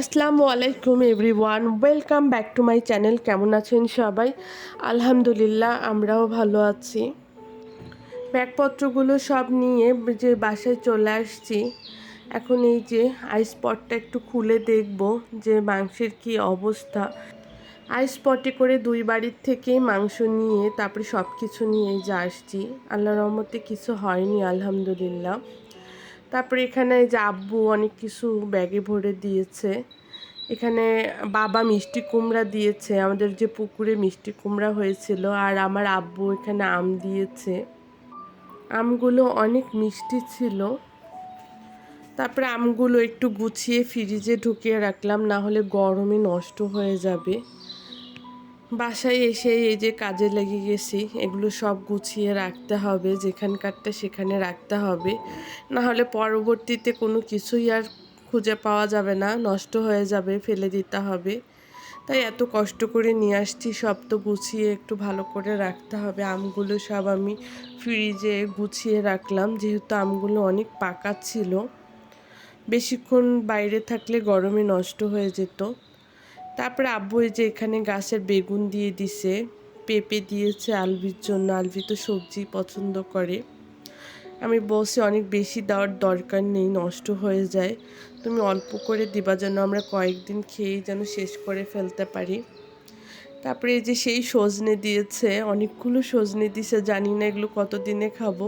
আসসালামু আলাইকুম everyone, welcome back to my channel. কেমন আছেন সবাই? আলহামদুলিল্লাহ, আমরাও ভালো আছি। ব্যাগপত্রগুলো সব নিয়ে যে বাসায় চলে আসছি, এখন এই যে আইস পটটা একটু খুলে দেখব যে মাংসের কি অবস্থা। আইস পটে করে দুই বাড়ির থেকেই মাংস নিয়ে, তারপরে সব কিছু নিয়ে যা আসছি। আল্লাহ রহমতে কিছু হয়নি, আলহামদুলিল্লাহ। তারপরে এখানে যে আব্বু অনেক কিছু ব্যাগে ভরে দিয়েছে। এখানে বাবা মিষ্টি কুমড়া দিয়েছে, আমাদের যে পুকুরে মিষ্টি কুমড়া হয়েছিল, আর আমার আব্বু এখানে আম দিয়েছে। আমগুলো অনেক মিষ্টি ছিল। তারপরে আমগুলো একটু গুছিয়ে ফ্রিজে ঢুকিয়ে রাখলাম, না হলে গরমে নষ্ট হয়ে যাবে। বাসায় এসে এই যে কাজে লেগে গেছি, এগুলো সব গুছিয়ে রাখতে হবে যেখানকারটা সেখানে রাখতে হবে। না হলে পরবর্তীতে কোনো কিছুই আর খুঁজে পাওয়া যাবে না, নষ্ট হয়ে যাবে, ফেলে দিতে হবে। তাই এত কষ্ট করে নিয়ে আসছি, সব তো গুছিয়ে একটু ভালো করে রাখতে হবে। আমগুলো সব আমি ফ্রিজে গুছিয়ে রাখলাম, যেহেতু আমগুলো অনেক পাকা ছিল। বেশিক্ষণ বাইরে থাকলে গরমে নষ্ট হয়ে যেত। তারপরে আব্বু এই যে এখানে গাছের বেগুন দিয়ে দিছে, পেঁপে দিয়েছে আলবির জন্য। আলবি তো সবজি পছন্দ করে। আমি বলছি, অনেক বেশি দেওয়ার দরকার নেই, নষ্ট হয়ে যায়। তুমি অল্প করে দিবা যেন আমরা কয়েকদিন খেয়েই যেন শেষ করে ফেলতে পারি। তারপরে এই যে সেই সজনে দিয়েছে, অনেকগুলো সজনে দিছে, জানি না এগুলো কতদিনে খাব।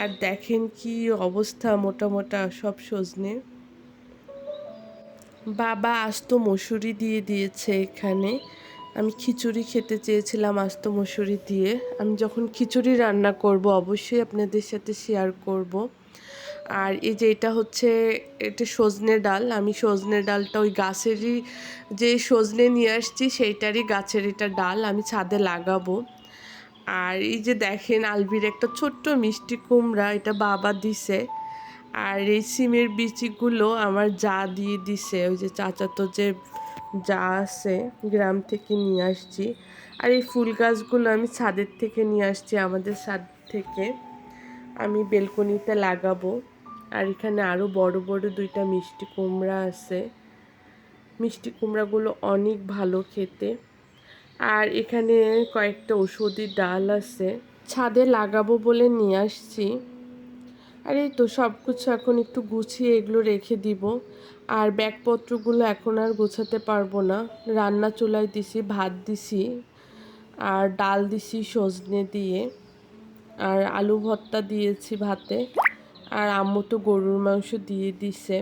আর দেখেন কি অবস্থা মোটা মোটা সব সজনে। বাবা আস্ত মসুরি দিয়ে দিয়েছে এখানে। আমি খিচুড়ি খেতে চেয়েছিলাম আস্ত মসুরি দিয়ে। আমি যখন খিচুড়ি রান্না করব, অবশ্যই আপনাদের সাথে শেয়ার করব। আর এই যে এটা হচ্ছে, এটা সজনে ডাল। আমি সজনে ডালটা ওই গাছেরই, যে সজনে নিয়ে আসছি সেইটারই গাছের এটা ডাল আমি ছাদে লাগাবো। আর এই যে দেখেন, আলবির একটা ছোট্ট মিষ্টি কুমড়া, এটা বাবা দিছে। আর এই সিমের বিচিগুলো আমার যা দিয়ে দিছে, ওই যে চাচাতো যে যা আছে গ্রাম থেকে নিয়ে আসছি। আর এই ফুল গাছগুলো আমি ছাদের থেকে নিয়ে আসছি, আমাদের ছাদ থেকে। আমি বেলকনিতে লাগাবো। আর এখানে আরও বড় বড় দুইটা মিষ্টি কুমড়া আছে। মিষ্টি কুমড়াগুলো অনেক ভালো খেতে। আর এখানে কয়েকটা ওষুধি ডাল আছে। ছাদে লাগাবো বলে নিয়ে আসছি। আর এই তো সব কিছু এখন একটু গুছিয়ে এগুলো রেখে দিব। আর ব্যাগপত্রগুলো এখন আর গোছাতে পারব না। রান্না চুলায় দিছি, ভাত দিছি, আর ডাল দিছি সজনে দিয়ে। আর আলু ভর্তা দিয়েছি ভাতে। আর আম্মু তো গরুর মাংস দিয়ে দিছে।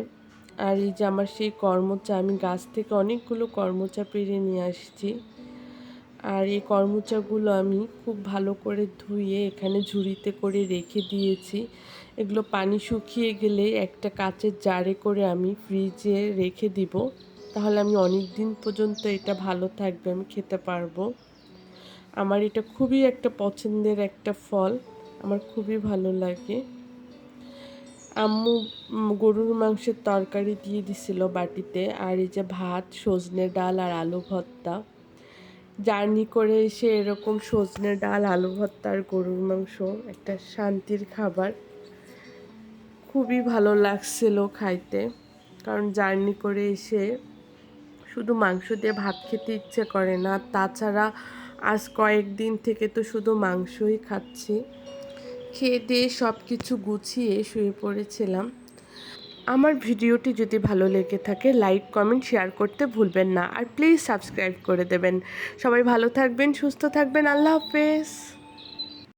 আর এই যে আমার সেই কর্মচা, আমি গাছ থেকে অনেকগুলো কর্মচা পেরে নিয়ে আসছি। আর এই কর্মচাগুলো আমি খুব ভালো করে ধুয়ে এখানে ঝুড়িতে করে রেখে দিয়েছি। এগুলো পানি শুকিয়ে গেলে একটা কাচের জারে করে আমি ফ্রিজে রেখে দিব। তাহলে আমি অনেক দিন পর্যন্ত এটা ভালো থাকবে, আমি খেতে পারব। আমার এটা খুবই একটা পছন্দের একটা ফল, আমার খুবই ভালো লাগে। আম্মু গরুর মাংসের তরকারি দিয়ে দিছিল বাটিতে, আর এই যে ভাত, সজনে ডাল আর আলু ভর্তা। জার্নি করে এসে এরকম সজনে ডাল, আলু ভর্তা আর গরুর মাংস, একটা শান্তির খাবার। খুবই ভালো লাগছিল খাইতে, কারণ জার্নি করে এসে শুধু মাংস দিয়ে ভাত খেতে ইচ্ছে করে না, তাছাড়া আজ কয়েকদিন থেকে তো শুধু মাংসই খাচ্ছি। খেয়ে দিয়ে সব কিছু গুছিয়ে শুয়ে পড়েছিলাম। আমার ভিডিওটি যদি ভালো লেগে থাকে, লাইক, কমেন্ট, শেয়ার করতে ভুলবেন না। আর প্লিজ সাবস্ক্রাইব করে দেবেন। সবাই ভালো থাকবেন, সুস্থ থাকবেন। আল্লাহ হাফেজ।